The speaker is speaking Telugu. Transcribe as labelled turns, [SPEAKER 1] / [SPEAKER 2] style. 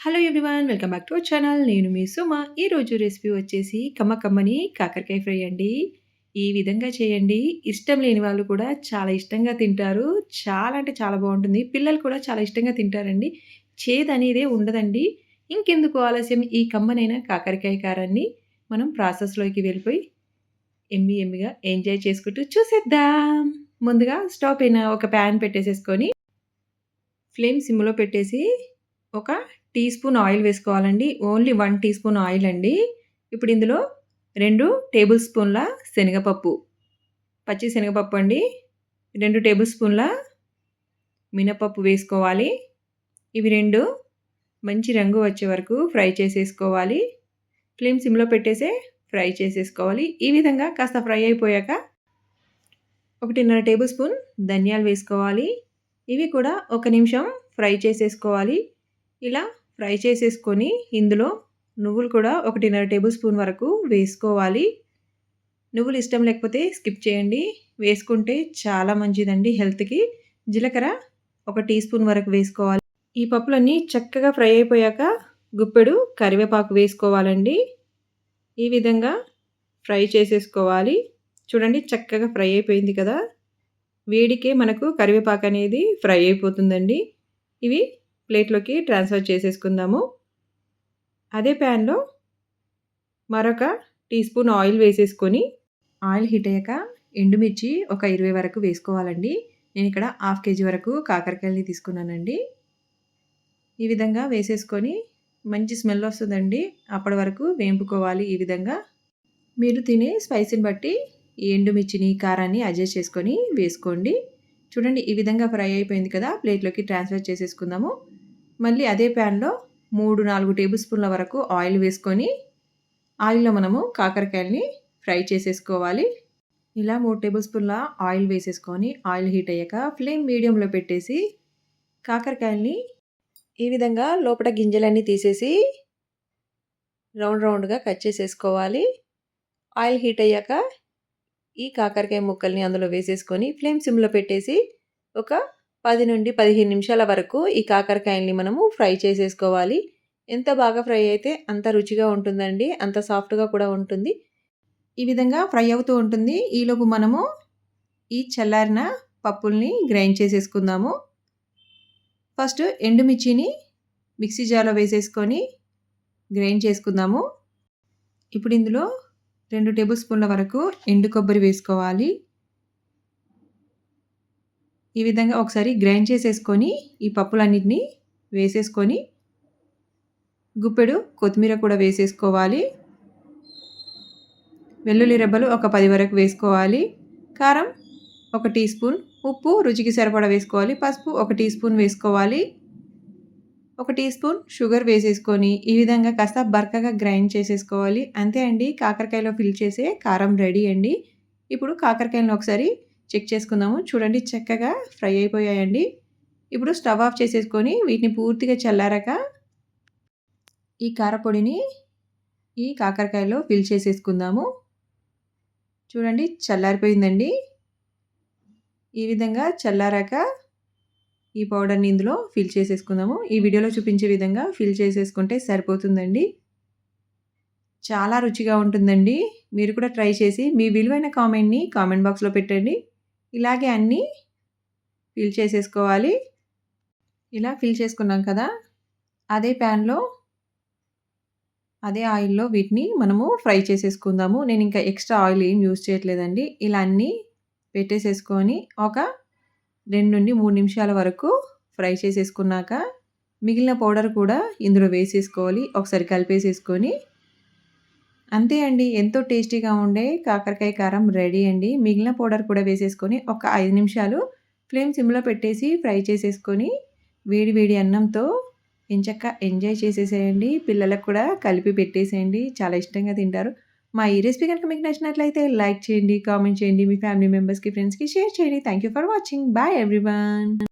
[SPEAKER 1] Hello everyone welcome back to our channel నేను మీ సుమ. ఈరోజు రెసిపీ వచ్చేసి కమ్మ కమ్మని కాకరకాయ ఫ్రై అండి. ఈ విధంగా చేయండి. ఇష్టం లేని వాళ్ళు కూడా చాలా ఇష్టంగా తింటారు. చాలా అంటే చాలా బాగుంటుంది. పిల్లలు కూడా చాలా ఇష్టంగా తింటారండి. చేదు అనేదే ఉండదండి. ఇంకెందుకు ఆలస్యం? ఈ కమ్మనైన కాకరకాయ కారాన్ని మనం ప్రాసెస్లోకి వెళ్ళిపోయి ఎమ్మి ఎమ్మిగా ఎంజాయ్ చేసుకుంటూ చూసేద్దాం. ముందుగా స్టవ్ పైన ఒక ప్యాన్ పెట్టేసేసుకొని ఫ్లేమ్ సిమ్లో పెట్టేసి ఒక టీ స్పూన్ ఆయిల్ వేసుకోవాలండి. Only one teaspoon oil అండి. ఇప్పుడు ఇందులో రెండు టేబుల్ స్పూన్ల శనగపప్పు. పచ్చి శనగపప్పు అండి. రెండు టేబుల్ స్పూన్ల మినపప్పు వేసుకోవాలి. ఇవి రెండు మంచి రంగు వచ్చే వరకు ఫ్రై చేసేసుకోవాలి. ఫ్లేమ్ సిమ్లో పెట్టేసే ఫ్రై చేసేసుకోవాలి. ఈ విధంగా కాస్త ఫ్రై అయిపోయాక ఒకటిన్నర టేబుల్ స్పూన్ ధనియాలు వేసుకోవాలి. ఇవి కూడా ఒక నిమిషం ఫ్రై చేసేసుకోవాలి. ఇలా ఫ్రై చేసేసుకొని ఇందులో నువ్వులు కూడా ఒకటిన్నర టేబుల్ స్పూన్ వరకు వేసుకోవాలి. నువ్వులు ఇష్టం లేకపోతే స్కిప్ చేయండి. వేసుకుంటే చాలా మంచిదండి హెల్త్కి. జీలకర్ర ఒక టీ స్పూన్ వరకు వేసుకోవాలి. ఈ పప్పులన్నీ చక్కగా ఫ్రై అయిపోయాక గుప్పెడు కరివేపాకు వేసుకోవాలండి. ఈ విధంగా ఫ్రై చేసేసుకోవాలి. చూడండి చక్కగా ఫ్రై అయిపోయింది కదా. వేడికే మనకు కరివేపాకు అనేది ఫ్రై అయిపోతుందండి. ఇవి ప్లేట్లోకి ట్రాన్స్ఫర్ చేసేసుకుందాము. అదే ప్యాన్లో మరొక టీ స్పూన్ ఆయిల్ వేసేసుకొని ఆయిల్ హీట్ అయ్యాక ఎండుమిర్చి ఒక ఇరవై వరకు వేసుకోవాలండి. నేను ఇక్కడ హాఫ్ కేజీ వరకు కాకరకాయలని తీసుకున్నానండి. ఈ విధంగా వేసేసుకొని మంచి స్మెల్ వస్తుందండి. అప్పటి వరకు వేంపుకోవాలి ఈ విధంగా. మీరు తినే స్పైసీని బట్టి ఈ ఎండుమిర్చిని కారాన్ని అడ్జస్ట్ చేసుకొని వేసుకోండి. చూడండి ఈ విధంగా ఫ్రై అయిపోయింది కదా ప్లేట్లోకి ట్రాన్స్ఫర్ చేసేసుకుందాము. మళ్ళీ అదే ప్యాన్లో మూడు నాలుగు టేబుల్ స్పూన్ల వరకు ఆయిల్ వేసుకొని ఆయిల్లో మనము కాకరకాయల్ని ఫ్రై చేసేసుకోవాలి. ఇలా మూడు టేబుల్ స్పూన్ల ఆయిల్ వేసేసుకొని ఆయిల్ హీట్ అయ్యాక ఫ్లేమ్ మీడియంలో పెట్టేసి కాకరకాయల్ని ఈ విధంగా లోపల గింజలన్నీ తీసేసి రౌండ్ రౌండ్గా కట్ చేసేసుకోవాలి. ఆయిల్ హీట్ అయ్యాక ఈ కాకరకాయ ముక్కల్ని అందులో వేసేసుకొని ఫ్లేమ్ సిమ్లో పెట్టేసి ఒక పది నుండి పదిహేను నిమిషాల వరకు ఈ కాకరకాయల్ని మనము ఫ్రై చేసేసుకోవాలి. ఎంత బాగా ఫ్రై అయితే అంత రుచిగా ఉంటుందండి అంత సాఫ్ట్గా కూడా ఉంటుంది. ఈ విధంగా ఫ్రై అవుతూ ఉంటుంది. ఈలోపు మనము ఈ చల్లారిన పప్పుల్ని గ్రైండ్ చేసేసుకుందాము. ఫస్ట్ ఎండుమిర్చిని మిక్సీ జార్లో వేసేసుకొని గ్రైండ్ చేసుకుందాము. ఇప్పుడు ఇందులో రెండు టేబుల్ స్పూన్ల వరకు ఎండు కొబ్బరి వేసుకోవాలి. ఈ విధంగా ఒకసారి గ్రైండ్ చేసేసుకొని ఈ పప్పులన్నింటినీ వేసేసుకొని గుప్పెడు కొత్తిమీర కూడా వేసేసుకోవాలి. వెల్లుల్లి రెబ్బలు ఒక పది వరకు వేసుకోవాలి. కారం ఒక టీ స్పూన్ ఉప్పు రుచికి సరిపడా వేసుకోవాలి. పసుపు ఒక టీ స్పూన్ వేసుకోవాలి. ఒక టీ స్పూన్ షుగర్ వేసేసుకొని ఈ విధంగా కాస్త బరకగా గ్రైండ్ చేసేసుకోవాలి. అంతే అండి కాకరకాయలో ఫిల్ చేసే కారం రెడీ అండి. ఇప్పుడు కాకరకాయలను ఒకసారి చెక్ చేసుకుందాము. చూడండి చక్కగా ఫ్రై అయిపోయాయండి. ఇప్పుడు స్టవ్ ఆఫ్ చేసేసుకొని వీటిని పూర్తిగా చల్లారాక ఈ కారపొడిని ఈ కాకరకాయలో ఫిల్ చేసేసుకుందాము. చూడండి చల్లారిపోయిందండి. ఈ విధంగా చల్లారాక ఈ పౌడర్ని ఇందులో ఫిల్ చేసేసుకుందాము. ఈ వీడియోలో చూపించే విధంగా ఫిల్ చేసేసుకుంటే సరిపోతుందండి. చాలా రుచిగా ఉంటుందండి. మీరు కూడా ట్రై చేసి మీ విలువైన కామెంట్ని కామెంట్ బాక్స్లో పెట్టండి. ఇలాగే అన్నీ ఫిల్ చేసేసుకోవాలి. ఇలా ఫిల్ చేసుకున్నాం కదా అదే ప్యాన్లో అదే ఆయిల్లో వీటిని మనము ఫ్రై చేసేసుకుందాము. నేను ఇంకా ఎక్స్ట్రా ఆయిల్ ఏం యూజ్ చేయట్లేదండి. ఇలా అన్నీ పెట్టేసేసుకొని ఒక రెండు నుండి మూడు నిమిషాల వరకు ఫ్రై చేసేసుకున్నాక మిగిలిన పౌడర్ కూడా ఇందులో వేసేసుకోవాలి. ఒకసారి కలిపేసేసుకొని అంతే అండి. ఎంతో టేస్టీగా ఉండే కాకరకాయ కారం రెడీ అండి. మిగిలిన పౌడర్ కూడా వేసేసుకొని ఒక ఐదు నిమిషాలు ఫ్లేమ్ సిమ్లో పెట్టేసి ఫ్రై చేసేసుకొని వేడి వేడి అన్నంతో ఎంచక్క ఎంజాయ్ చేసేసేయండి. పిల్లలకు కూడా కలిపి పెట్టేసేయండి. చాలా ఇష్టంగా తింటారు. మా ఈ రెసిపీ కనుక మీకు నచ్చినట్లయితే లైక్ చేయండి కామెంట్ చేయండి. మీ ఫ్యామిలీ మెంబర్స్కి ఫ్రెండ్స్కి షేర్ చేయండి. Thank you for watching. Bye everyone.